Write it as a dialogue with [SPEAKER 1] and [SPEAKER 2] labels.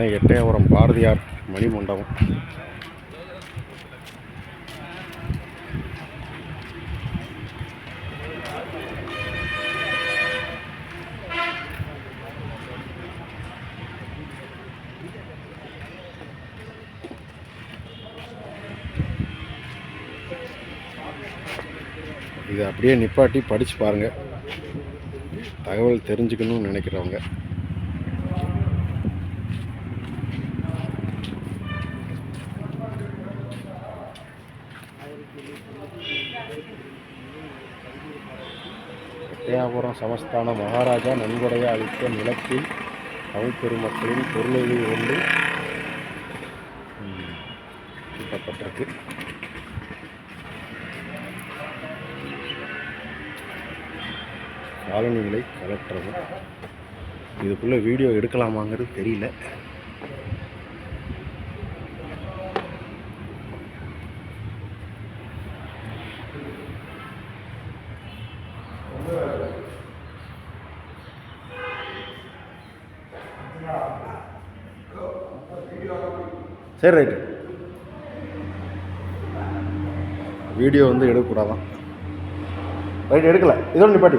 [SPEAKER 1] இதுதான் எட்டயபுரம் பாரதியார் மணிமண்டபம். இதை அப்படியே நிப்பாட்டி படித்து பாருங்கள் தகவல் தெரிஞ்சுக்கணும்னு நினைக்கிறவங்க. எட்டயாபுரம் சமஸ்தான மகாராஜா நன்கொடைய அளித்த நிலத்தில் தமிழ் பெருமக்களின் பொருளுதவி கொண்டு கூட்டப்பட்டிருக்கு காலனிகளை காலணிகளை கலற்றவும். இதுக்குள்ளே வீடியோ எடுக்கலாமாங்கிறது தெரியல. சரி ரைட்டு. வீடியோ வந்து எடுக்கக்கூடாதான். ரைட் எடுக்கலை. இதோட நிப்பாட்டி